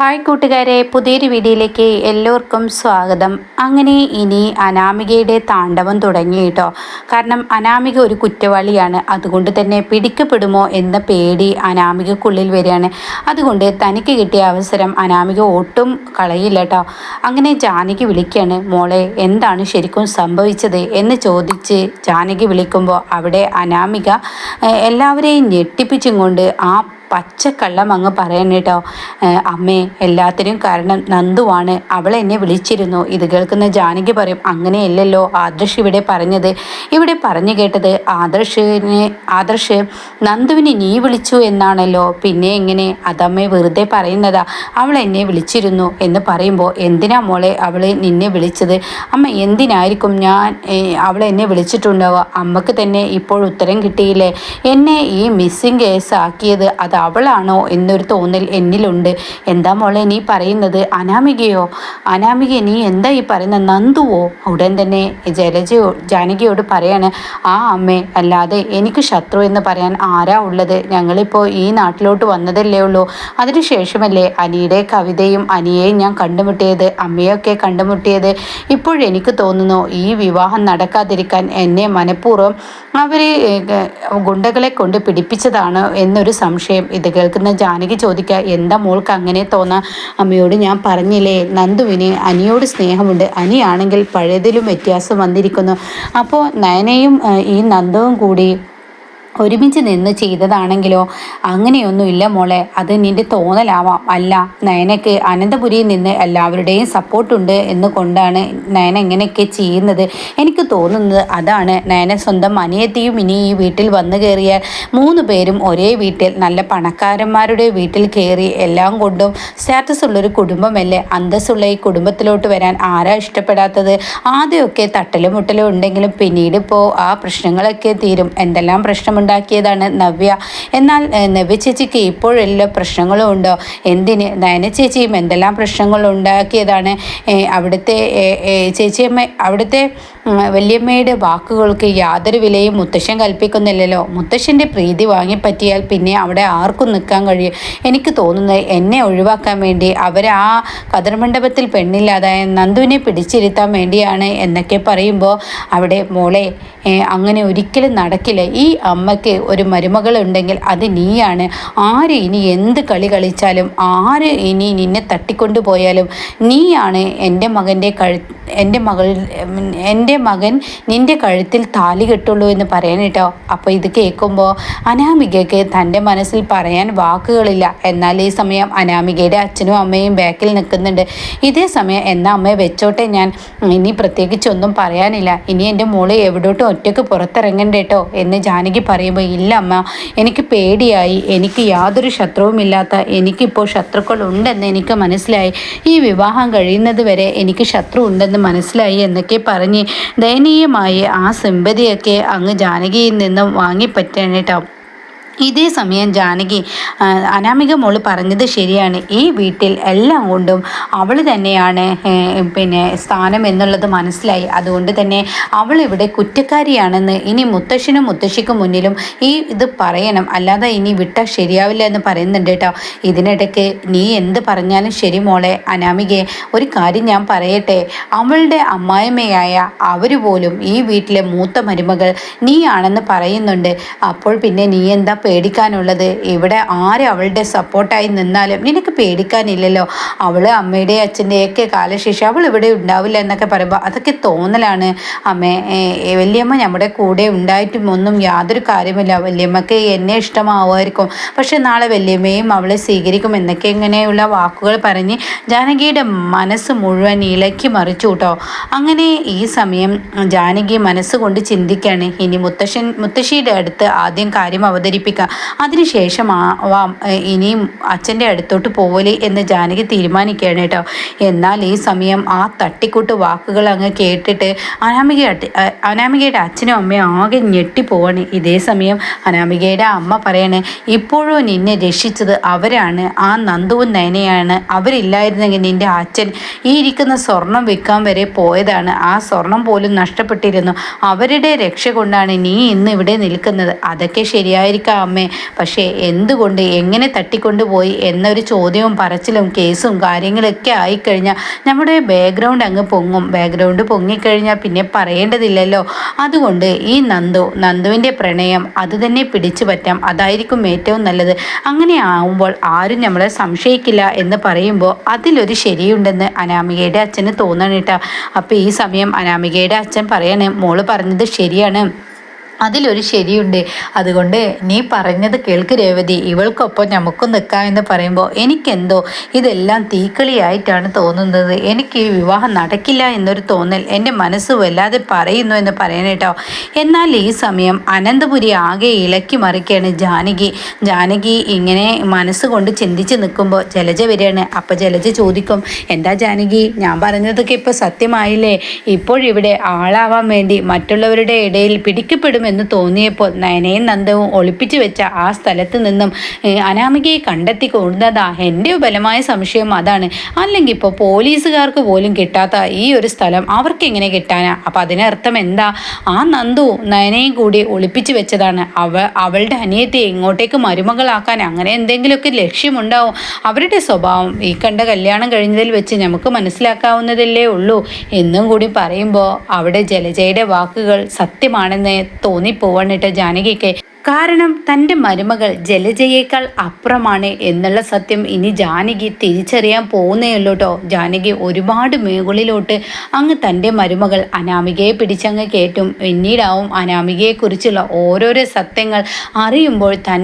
Hi കൂട്ടുകാരെ പുതിയൊരു വീഡിയോയിലേക്ക് എല്ലാവർക്കും സ്വാഗതം. അങ്ങനെ ഇനി അനാമികയുടെ താണ്ഡവം തുടങ്ങി കേട്ടോ. കാരണം അനാമിക ഒരു കുറ്റവാളിയാണ്. അതുകൊണ്ട് തന്നെ പിടിക്കപ്പെടുമോ എന്ന പേടി അനാമികക്കുള്ളിൽ വരികയാണ്. അതുകൊണ്ട് തനിക്ക് കിട്ടിയ അവസരം അനാമിക ഒട്ടും കളയില്ല കേട്ടോ. അങ്ങനെ ജാനകി വിളിക്കുകയാണ് മോളെ എന്താണ് ശരിക്കും സംഭവിച്ചത്? എന്ന് ചോദിച്ച് ജാനകി വിളിക്കുമ്പോൾ അവിടെ അനാമിക എല്ലാവരെയും ഞെട്ടിപ്പിച്ചും കൊണ്ട് ആ പച്ചക്കള്ളം അങ്ങ് പറയണം കേട്ടോ അമ്മേ എല്ലാത്തിനും കാരണം നന്ദുവാണ്. അവൾ എന്നെ വിളിച്ചിരുന്നു. ഇത് കേൾക്കുന്ന ജാനകി പറയും അങ്ങനെയല്ലല്ലോ ആദർശ് ഇവിടെ പറഞ്ഞത്. ഇവിടെ പറഞ്ഞു കേട്ടത് ആദർശിനെ ആദർശ് നന്ദുവിനെ നീ വിളിച്ചു എന്നാണല്ലോ. പിന്നെ എങ്ങനെ? അതമ്മേ വെറുതെ പറയുന്നതാ. അവൾ എന്നെ വിളിച്ചിരുന്നു. എന്ന് പറയുമ്പോൾ എന്തിനാ മോളെ അവൾ നിന്നെ വിളിച്ചത്? അമ്മ എന്തിനായിരിക്കും ഞാൻ അവൾ എന്നെ വിളിച്ചിട്ടുണ്ടാവുക? അമ്മയ്ക്ക് തന്നെ ഇപ്പോൾ ഉത്തരം കിട്ടിയില്ലേ? എന്നെ ഈ മിസ്സിങ് കേസ് ആക്കിയത് അത് അവളാണോ എന്നൊരു തോന്നൽ എന്നിലുണ്ട്. എന്താ മോളെ നീ പറയുന്നത്? അനാമികയോ? അനാമിക നീ എന്താ ഈ പറയുന്നത് നന്ദുവോ? ഉടൻ തന്നെ ജലജയോ ജാനകിയോട് പറയാണ് ആ അമ്മേ അല്ലാതെ എനിക്ക് ശത്രു എന്ന് പറയാൻ ആരാ ഉള്ളത്? ഞങ്ങളിപ്പോൾ ഈ നാട്ടിലോട്ട് വന്നതല്ലേ ഉള്ളൂ. അതിനുശേഷമല്ലേ അനിയുടെ കവിതയും അനിയെയും ഞാൻ കണ്ടുമുട്ടിയത് അമ്മയൊക്കെ കണ്ടുമുട്ടിയത്. ഇപ്പോഴെനിക്ക് തോന്നുന്നു ഈ വിവാഹം നടക്കാതിരിക്കാൻ എന്നെ മനഃപൂർവം അവർ ഗുണ്ടകളെ കൊണ്ട് പിടിപ്പിച്ചതാണ് എന്നൊരു സംശയം. ഇത് കേൾക്കുന്ന ജാനകി ചോദിക്കുക എന്താ മോൾക്ക് അങ്ങനെ തോന്നാ? അമ്മയോട് ഞാൻ പറഞ്ഞില്ലേ നന്ദുവിന് അനിയോട് സ്നേഹമുണ്ട്. അനിയാണെങ്കിൽ പഴയതിലും വ്യത്യാസം വന്നിരിക്കുന്നു. അപ്പോൾ നയനയും ഈ നന്ദവും കൂടി ഒരുമിച്ച് നിന്ന് ചെയ്തതാണെങ്കിലോ? അങ്ങനെയൊന്നുമില്ല മോളെ. അത് നിന്റെ തോന്നലാവാം. അല്ല നയനക്ക് അനന്തപുരിയിൽ നിന്ന് എല്ലാവരുടെയും സപ്പോർട്ടുണ്ട് എന്ന് കൊണ്ടാണ് നയന ഇങ്ങനെയൊക്കെ ചെയ്യുന്നത്. എനിക്ക് തോന്നുന്നത് അതാണ്. നയന സ്വന്തം അനിയത്തിയും ഇനി ഈ വീട്ടിൽ വന്നു കയറിയാൽ മൂന്ന് പേരും ഒരേ വീട്ടിൽ നല്ല പണക്കാരന്മാരുടെ വീട്ടിൽ കയറി എല്ലാം കൊണ്ടും സ്റ്റാറ്റസ് ഉള്ളൊരു കുടുംബമല്ലേ? അന്തസ്സുള്ള ഈ കുടുംബത്തിലോട്ട് വരാൻ ആരാ ഇഷ്ടപ്പെടാത്തത്? ആദ്യമൊക്കെ തട്ടലും മുട്ടലും ഉണ്ടെങ്കിലും പിന്നീട് ഇപ്പോൾ ആ പ്രശ്നങ്ങളൊക്കെ തീരും. എന്തെല്ലാം പ്രശ്നമുണ്ടാക്കിയതാണ് നവ്യ. എന്നാൽ നവ്യ ചേച്ചിക്ക് ഇപ്പോഴെല്ലാ പ്രശ്നങ്ങളും ഉണ്ടോ എന്തിന്? നയന ചേച്ചിയും എന്തെല്ലാം പ്രശ്നങ്ങൾ ഉണ്ടാക്കിയതാണ്? അവിടുത്തെ ചേച്ചിയമ്മ അവിടുത്തെ വല്യമ്മയുടെ വാക്കുകൾക്ക് യാതൊരു വിലയും മുത്തശ്ശൻ കൽപ്പിക്കുന്നില്ലല്ലോ. മുത്തശ്ശന്റെ പ്രീതി വാങ്ങിപ്പറ്റിയാൽ പിന്നെ അവിടെ ആർക്കും നിൽക്കാൻ കഴിയും. എനിക്ക് തോന്നുന്നത് എന്നെ ഒഴിവാക്കാൻ വേണ്ടി അവർ ആ കതിർമണ്ഡപത്തിൽ പെണ്ണില്ലാതായ നന്ദുവിനെ പിടിച്ചിരുത്താൻ വേണ്ടിയാണ് എന്നൊക്കെ പറയുമ്പോൾ അവിടെ മോളെ അങ്ങനെ ഒരിക്കലും നടക്കില്ല. ഈ അമ്മയ്ക്ക് ഒരു മരുമകളുണ്ടെങ്കിൽ അത് നീയാണ്. ആര് ഇനി എന്ത് കളി കളിച്ചാലും ആര് ഇനി നിന്നെ തട്ടിക്കൊണ്ടു പോയാലും നീയാണ് എന്റെ മകന്റെ കഴു എന്റെ മകൾ എന്റെ മകൻ നിന്റെ കഴുത്തിൽ താലി കെട്ടുള്ളൂ എന്ന് പറയാൻ കേട്ടോ. അപ്പോൾ ഇത് കേൾക്കുമ്പോൾ അനാമികയ്ക്ക് തന്റെ മനസ്സിൽ പറയാൻ വാക്കുകളില്ല. എന്നാൽ ഈ സമയം അനാമികയുടെ അച്ഛനും അമ്മയും ബാക്കിൽ നിൽക്കുന്നുണ്ട്. ഇതേ സമയം എന്നാ അമ്മയെ വെച്ചോട്ടെ ഞാൻ. ഇനി പ്രത്യേകിച്ചൊന്നും പറയാനില്ല. ഇനി എന്റെ മോൾ എവിടോട്ടും ഒറ്റയ്ക്ക് പുറത്തിറങ്ങണ്ട കേട്ടോ എന്ന് ജാനകി പറയുമ്പോൾ ഇല്ല അമ്മ എനിക്ക് പേടിയായി എനിക്ക് യാതൊരു ശത്രുവുമില്ലാത്ത എനിക്കിപ്പോൾ ശത്രുക്കൾ ഉണ്ടെന്ന് എനിക്ക് മനസ്സിലായി. ഈ വിവാഹം കഴിയുന്നത് വരെ എനിക്ക് ശത്രു ഉണ്ടെന്ന് മനസ്സിലായി എന്നൊക്കെ പറഞ്ഞ് ദയനീയമായി ആ സിമ്പതിയൊക്കെ അങ്ങ് ജാനകിയിൽ നിന്നും വാങ്ങിപ്പറ്റാൻ കേട്ടോ ഇതേ സമയം ജാനകി അനാമിക മോൾ പറഞ്ഞത് ശരിയാണ്. ഈ വീട്ടിൽ എല്ലാം കൊണ്ടും അവൾ തന്നെയാണ് പിന്നെ സ്ഥാനം എന്നുള്ളത് മനസ്സിലായി. അതുകൊണ്ട് തന്നെ അവൾ ഇവിടെ കുറ്റക്കാരിയാണെന്ന് ഇനി മുത്തശ്ശനും മുത്തശ്ശിക്കും മുന്നിലും ഈ ഇത് പറയണം. അല്ലാതെ ഇനി വിട്ട ശരിയാവില്ല എന്ന് പറയുന്നുണ്ട് കേട്ടോ. ഇതിനിടയ്ക്ക് നീ എന്ത് പറഞ്ഞാലും ശരി മോളെ അനാമികയെ ഒരു കാര്യം ഞാൻ പറയട്ടെ. അവളുടെ അമ്മായിമ്മയായ അവർ പോലും ഈ വീട്ടിലെ മൂത്ത മരുമകൾ നീയാണെന്ന് പറയുന്നുണ്ട്. അപ്പോൾ പിന്നെ നീ എന്താ പേടിക്കാനുള്ളത്? ഇവിടെ ആര് അവളുടെ സപ്പോർട്ടായി നിന്നാലും നിനക്ക് പേടിക്കാനില്ലല്ലോ. അവൾ അമ്മയുടെ അച്ഛന്റെയൊക്കെ കാലശേഷം അവൾ ഇവിടെ ഉണ്ടാവില്ല എന്നൊക്കെ പറയുമ്പോൾ അതൊക്കെ തോന്നലാണ്. അമ്മേ വല്യമ്മ നമ്മുടെ കൂടെ ഉണ്ടായിട്ടും ഒന്നും യാതൊരു കാര്യമില്ല. വല്യമ്മക്ക് എന്നെ ഇഷ്ടമാവുമായിരിക്കും. പക്ഷെ നാളെ വല്യമ്മയും അവളെ സ്വീകരിക്കും എന്നൊക്കെ ഇങ്ങനെയുള്ള വാക്കുകൾ പറഞ്ഞ് ജാനകിയുടെ മനസ്സ് മുഴുവൻ ഇളക്കി മറിച്ചു കേട്ടോ. അങ്ങനെ ഈ സമയം ജാനകി മനസ്സുകൊണ്ട് ചിന്തിക്കുകയാണ് ഇനി മുത്തശ്ശൻ മുത്തശ്ശിയുടെ അടുത്ത് ആദ്യം കാര്യം അവതരിപ്പിക്കാം അതിനുശേഷം ആവാം ഏഹ്, ഇനിയും അച്ഛന്റെ അടുത്തോട്ട് പോവൽ എന്ന് ജാനകി തീരുമാനിക്കുകയാണ് കേട്ടോ. എന്നാൽ ഈ സമയം ആ തട്ടിക്കൂട്ട് വാക്കുകൾ അങ്ങ് കേട്ടിട്ട് അനാമിക അനാമികയുടെ അച്ഛനും അമ്മയും ആകെ ഞെട്ടിപ്പോവാണ്. ഇതേ സമയം അനാമികയുടെ അമ്മ പറയാണ് ഇപ്പോഴും നിന്നെ രക്ഷിച്ചത് അവരാണ്. ആ നന്ദുവും നയനയാണ്. അവരില്ലായിരുന്നെങ്കിൽ നിന്റെ അച്ഛൻ ഈ ഇരിക്കുന്ന സ്വർണം വിൽക്കാൻ വരെ പോയതാണ്. ആ സ്വർണം പോലും നഷ്ടപ്പെട്ടിരുന്നു. അവരുടെ രക്ഷ കൊണ്ടാണ് നീ ഇന്ന് ഇവിടെ നിൽക്കുന്നത്. അതൊക്കെ ശരിയായിരിക്കാം. അമ്മേ പക്ഷേ എന്തുകൊണ്ട് എങ്ങനെ തട്ടിക്കൊണ്ടുപോയി എന്നൊരു ചോദ്യവും പറച്ചിലും കേസും കാര്യങ്ങളൊക്കെ ആയിക്കഴിഞ്ഞാൽ നമ്മുടെ ബാക്ക്ഗ്രൗണ്ട് അങ്ങ് പൊങ്ങും. ബാക്ക്ഗ്രൗണ്ട് പൊങ്ങിക്കഴിഞ്ഞാൽ പിന്നെ പറയേണ്ടതില്ലല്ലോ. അതുകൊണ്ട് ഈ നന്ദു നന്ദുവിന്റെ പ്രണയം അത് തന്നെ പിടിച്ചു പറ്റാം. അതായിരിക്കും ഏറ്റവും നല്ലത്. അങ്ങനെ ആവുമ്പോൾ ആരും നമ്മളെ സംശയിക്കില്ല എന്ന് പറയുമ്പോൾ അതിലൊരു ശരിയുണ്ടെന്ന് അനാമികയുടെ അച്ഛന് തോന്നണേട്ടാ. അപ്പോൾ ഈ സമയം അനാമികയുടെ അച്ഛൻ പറയണേ മോൾ പറഞ്ഞത് ശരിയാണ്. അതിലൊരു ശരിയുണ്ട്. അതുകൊണ്ട് നീ പറഞ്ഞത് കേൾക്ക് രേവതി. ഇവൾക്കൊപ്പം നമുക്കും നിൽക്കാമെന്ന് പറയുമ്പോൾ എനിക്കെന്തോ ഇതെല്ലാം തീക്കളിയായിട്ടാണ് തോന്നുന്നത്. എനിക്ക് ഈ വിവാഹം നടക്കില്ല എന്നൊരു തോന്നൽ എന്റെ മനസ്സ് വല്ലാതെ പറയുന്നു എന്ന് പറയണേട്ടോ എന്നാൽ ഈ സമയം അനന്തപുരി ആകെ ഇളക്കി മറിക്കുകയാണ് ജാനകി. ജാനകി ഇങ്ങനെ മനസ്സുകൊണ്ട് ചിന്തിച്ച് നിൽക്കുമ്പോൾ ജലജ വരികയാണ്. അപ്പം ജലജ ചോദിക്കും എന്താ ജാനകി? ഞാൻ പറഞ്ഞതൊക്കെ ഇപ്പോൾ സത്യമായില്ലേ? ഇപ്പോഴിവിടെ ആളാവാൻ വേണ്ടി മറ്റുള്ളവരുടെ ഇടയിൽ പിടിക്കപ്പെടും എന്ന് തോന്നിയപ്പോൾ നയനയും നന്ദവും ഒളിപ്പിച്ചു വെച്ച ആ സ്ഥലത്ത് നിന്നും അനാമികയെ കണ്ടെത്തി കൊണ്ടതാ എന്റെ ബലമായ സംശയം അതാണ്. അല്ലെങ്കിൽ ഇപ്പോൾ പോലീസുകാർക്ക് പോലും കിട്ടാത്ത ഈ ഒരു സ്ഥലം അവർക്ക് എങ്ങനെ കിട്ടാനാ? അപ്പം അതിനർത്ഥം എന്താ? ആ നന്ദു നയനയും കൂടി ഒളിപ്പിച്ചു വെച്ചതാണ്. അവ അവളുടെ അനിയത്തെ ഇങ്ങോട്ടേക്ക് മരുമകളാക്കാൻ അങ്ങനെ എന്തെങ്കിലുമൊക്കെ ലക്ഷ്യമുണ്ടാവും. അവരുടെ സ്വഭാവം ഈ കണ്ട കല്യാണം കഴിഞ്ഞതിൽ വെച്ച് നമുക്ക് മനസ്സിലാക്കാവുന്നതല്ലേ ഉള്ളൂ. എന്നും കൂടി പറയുമ്പോൾ അവിടെ ജലജയുടെ വാക്കുകൾ സത്യമാണെന്ന് തോന്നി തോന്നിപ്പോവാണ് കേട്ടോ ജാനകിക്ക്. കാരണം തന്റെ മരുമകൾ ജലജയേക്കാൾ അപ്പുറമാണ് എന്നുള്ള സത്യം ഇനി ജാനകി തിരിച്ചറിയാൻ പോകുന്നേ ഉള്ളൂ കേട്ടോ ജാനകി ഒരുപാട് മേഖലയിലോട്ട് അങ്ങ് തന്റെ മരുമകൾ അനാമികയെ പിടിച്ചങ്ങ് കയറ്റും പിന്നീടാവും അനാമികയെക്കുറിച്ചുള്ള ഓരോരോ സത്യങ്ങൾ അറിയുമ്പോൾ തൻ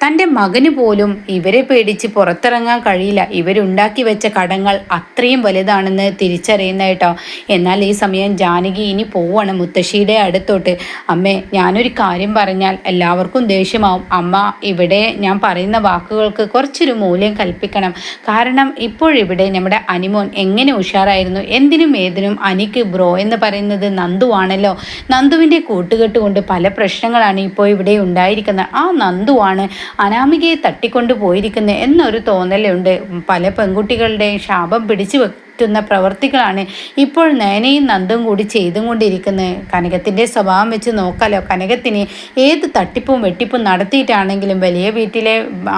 തന്റെ മകന് പോലും ഇവരെ പേടിച്ച് പുറത്തിറങ്ങാൻ കഴിയില്ല. ഇവരുണ്ടാക്കി വെച്ച കടങ്ങൾ അത്രയും വലുതാണെന്ന് തിരിച്ചറിയുന്ന കേട്ടോ. എന്നാൽ ഈ സമയം ജാനകി ഇനി പോവാണ് മുത്തശ്ശിയുടെ അടുത്തോട്ട്. അമ്മേ ഞാനൊരു കാര്യം പറഞ്ഞാൽ എല്ലാവർക്കും ദേഷ്യമാവും. അമ്മ ഇവിടെ ഞാൻ പറയുന്ന വാക്കുകൾക്ക് കുറച്ചൊരു മൂല്യം കൽപ്പിക്കണം. കാരണം ഇപ്പോഴിവിടെ നമ്മുടെ അനിമോൻ എങ്ങനെ ഉഷാറായിരുന്നു? എന്തിനും ഏതിനും അനിക്ക് ബ്രോ എന്ന് പറയുന്നത് നന്ദുവാണല്ലോ നന്ദുവിന്റെ കൂട്ടുകെട്ട് കൊണ്ട് പല പ്രശ്നങ്ങളാണ് ഇപ്പോൾ ഇവിടെ ഉണ്ടായിരിക്കുന്നത്. ആ നന്ദുവാണ് അനാമികയെ തട്ടിക്കൊണ്ടു പോയിരിക്കുന്നത് എന്നൊരു തോന്നലുണ്ട്. പല പെൺകുട്ടികളുടെയും ശാപം പിടിച്ചു പറ്റുന്ന പ്രവൃത്തികളാണ് ഇപ്പോൾ നയനയും നന്ദും കൂടി ചെയ്തും കൊണ്ടിരിക്കുന്നത് കനകത്തിന്റെ സ്വഭാവം വെച്ച് നോക്കാലോ. കനകത്തിന് ഏത് തട്ടിപ്പും വെട്ടിപ്പും നടത്തിയിട്ടാണെങ്കിലും വലിയ വീട്ടിലെ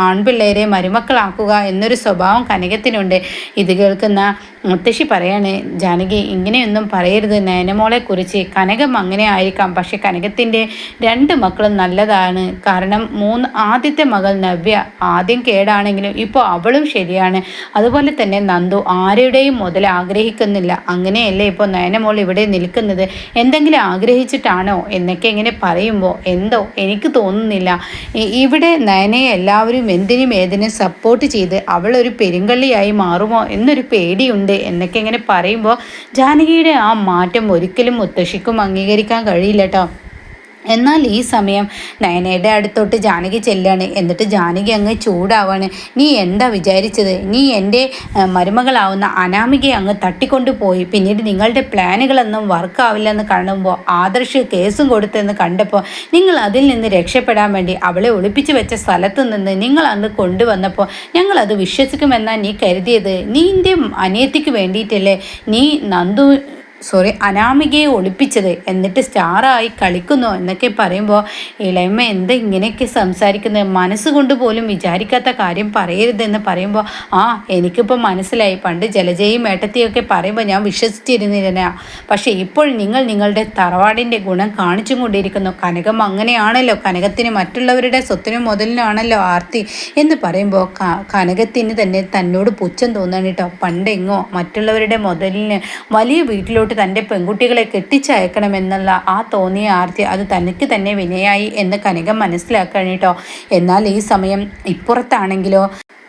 ആൺപിള്ളേരെ മരുമക്കളാക്കുക എന്നൊരു സ്വഭാവം കനകത്തിനുണ്ട്. ഇത് കേൾക്കുന്ന മുത്തശ്ശി പറയാണ് ജാനകി ഇങ്ങനെയൊന്നും പറയരുത്. നയനമോളെ കുറിച്ച് കനകം അങ്ങനെ ആയിരിക്കാം. പക്ഷെ കനകത്തിന്റെ രണ്ട് മക്കളും നല്ലതാണ്. കാരണം മൂന്ന് ആദ്യത്തെ മകൾ നവ്യ ആദ്യം കേടാണെങ്കിലും ഇപ്പോൾ അവളും ശരിയാണ്. അതുപോലെ തന്നെ നന്ദു ആരുടെയും മുതൽ ആഗ്രഹിക്കുന്നില്ല. അങ്ങനെയല്ലേ ഇപ്പോൾ നയനമോൾ ഇവിടെ നിൽക്കുന്നത്? എന്തെങ്കിലും ആഗ്രഹിച്ചിട്ടാണോ? എന്നൊക്കെ ഇങ്ങനെ പറയുമ്പോൾ എന്തോ എനിക്ക് തോന്നുന്നില്ല. ഇവിടെ നയനയെ എല്ലാവരും എന്തിനും ഏതിനും സപ്പോർട്ട് ചെയ്ത് അവൾ ഒരു പെരുങ്കള്ളിയായി മാറുമോ? എന്നൊരു പേടിയുണ്ട് എന്നൊക്കെ ഇങ്ങനെ പറയുമ്പോൾ ജാനകിയുടെ ആ മാറ്റം ഒരിക്കലും മുത്തശ്ശിക്കും അംഗീകരിക്കാൻ കഴിയില്ല കേട്ടോ എന്നാൽ ഈ സമയം നയനയുടെ അടുത്തോട്ട് ജാനകി ചെല്ലാണ്. എന്നിട്ട് ജാനകി അങ്ങ് ചൂടാവാണ്. നീ എന്താ വിചാരിച്ചത്? നീ എന്റെ മരുമകളാവുന്ന അനാമികയെ അങ്ങ് തട്ടിക്കൊണ്ടു പോയി. പിന്നീട് നിങ്ങളുടെ പ്ലാനുകളൊന്നും വർക്കാവില്ലെന്ന് കാണുമ്പോൾ ആദർശ് കേസും കൊടുത്തെന്ന് കണ്ടപ്പോൾ നിങ്ങൾ അതിൽ നിന്ന് രക്ഷപ്പെടാൻ വേണ്ടി അവളെ ഒളിപ്പിച്ചു വെച്ച സ്ഥലത്ത് നിന്ന് നിങ്ങൾ അന്ന് കൊണ്ടുവന്നപ്പോൾ ഞങ്ങളത് വിശ്വസിക്കുമെന്നാണ് നീ കരുതിയത്. നീ എന്റെ അനിയത്തിക്ക് വേണ്ടിയിട്ടല്ലേ? നീ നന്ദു സോറി അനാമികയെ ഒളിപ്പിച്ചത് എന്നിട്ട് സ്റ്റാറായി കളിക്കുന്നു എന്നൊക്കെ പറയുമ്പോൾ ഇളയമ്മ എന്താ ഇങ്ങനെയൊക്കെ സംസാരിക്കുന്നത്? മനസ്സുകൊണ്ട് പോലും വിചാരിക്കാത്ത കാര്യം പറയരുതെന്ന് പറയുമ്പോൾ ആ എനിക്കിപ്പോൾ മനസ്സിലായി. പണ്ട് ജലജയും ഏട്ടത്തിയൊക്കെ പറയുമ്പോൾ ഞാൻ വിശ്വസിച്ചിരുന്നില്ല പക്ഷേ ഇപ്പോൾ നിങ്ങൾ നിങ്ങളുടെ തറവാടിന്റെ ഗുണം കാണിച്ചു കൊണ്ടിരിക്കുന്നു. കനകം അങ്ങനെയാണല്ലോ. കനകത്തിന് മറ്റുള്ളവരുടെ സ്വത്തിനും മുതലിനാണല്ലോ ആർത്തി എന്ന് പറയുമ്പോൾ കനകത്തിന് തന്നെ തന്നോട് പുച്ഛം തോന്നണം കേട്ടോ. പണ്ടെങ്ങോ മറ്റുള്ളവരുടെ മുതലിന് വലിയ വീട്ടിലോട്ട് വീട്ടിലോട്ട് തന്റെ പെൺകുട്ടികളെ കെട്ടിച്ചയക്കണമെന്നുള്ള ആ തോന്നിയ ആർത്തി അത് തനിക്ക് തന്നെ വിനയായി എന്ന് കനികം മനസ്സിലാക്കി കേട്ടോ. എന്നാൽ ഈ സമയം ഇപ്പുറത്താണെങ്കിലോ?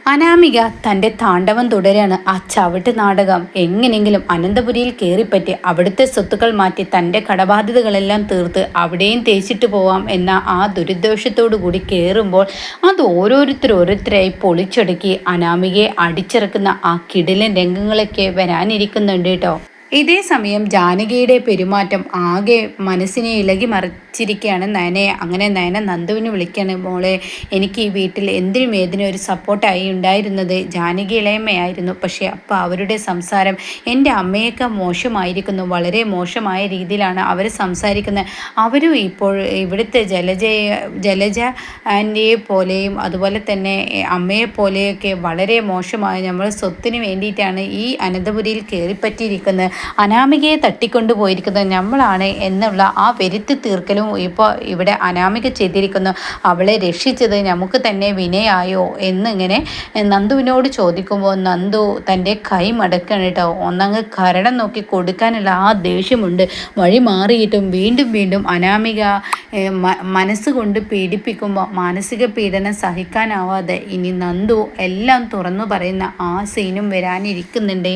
അനാമിക തന്റെ താണ്ഡവം തുടരാണ്. ആ ചവിട്ട് നാടകം എങ്ങനെയെങ്കിലും അനന്തപുരിയിൽ കയറിപ്പറ്റി അവിടുത്തെ സ്വത്തുക്കൾ മാറ്റി തന്റെ കടബാധ്യതകളെല്ലാം തീർത്ത് അവിടെയും തേച്ചിട്ട് പോവാം എന്ന ആ ദുരുദ്ദേശത്തോടു കൂടി കയറുമ്പോൾ അത് ഓരോരുത്തർ ഓരോരുത്തരായി പൊളിച്ചടുക്കി അനാമികയെ അടിച്ചിറക്കുന്ന ആ കിടിലൻ രംഗങ്ങളൊക്കെ വരാനിരിക്കുന്നുണ്ട് കേട്ടോ. ഇതേ സമയം ജാനകിയുടെ പെരുമാറ്റം ആകെ മനസ്സിനെ ഇളകി മറിച്ചിരിക്കുകയാണ് നയനയെ. അങ്ങനെ നയന നന്ദുവിന് വിളിക്കുകയാണ് മോളെ എനിക്ക് ഈ വീട്ടിൽ എന്തിനും ഏതിനും ഒരു സപ്പോർട്ടായി ഉണ്ടായിരുന്നത് ജാനകി ഇളയമ്മയായിരുന്നു. പക്ഷേ അപ്പോൾ അവരുടെ സംസാരം എന്റെ അമ്മയൊക്കെ മോശമായിരിക്കുന്നു. വളരെ മോശമായ രീതിയിലാണ് അവർ സംസാരിക്കുന്നത്. അവരും ഇപ്പോൾ ഇവിടുത്തെ ജലജ ജലജ ആന്റെ പോലെയും അതുപോലെ തന്നെ അമ്മയെ പോലെയൊക്കെ വളരെ മോശമായ നമ്മൾ സ്വത്തിന് വേണ്ടിയിട്ടാണ് ഈ അനന്തപുരിയിൽ കയറിപ്പറ്റിയിരിക്കുന്നത്. അനാമികയെ തട്ടിക്കൊണ്ടു പോയിരിക്കുന്നത് നമ്മളാണ് എന്നുള്ള ആ വരുത്തി തീർക്കലും ഇപ്പോൾ ഇവിടെ അനാമിക ചെയ്തിരിക്കുന്നു. അവളെ രക്ഷിച്ചത് നമുക്ക് തന്നെ വിനയായോ എന്നിങ്ങനെ നന്ദുവിനോട് ചോദിക്കുമ്പോൾ നന്ദു തന്റെ കൈ മടക്കണം കേട്ടോ. ഒന്നങ്ങ് കരണം നോക്കി കൊടുക്കാനുള്ള ആ ദേഷ്യമുണ്ട്. വഴി മാറിയിട്ടും വീണ്ടും വീണ്ടും അനാമിക മനസ്സുകൊണ്ട് പീഡിപ്പിക്കുമ്പോൾ മാനസിക പീഡനം സഹിക്കാനാവാതെ ഇനി നന്ദു എല്ലാം തുറന്നു പറയുന്ന ആ സീനും വരാനിരിക്കുന്നുണ്ട്.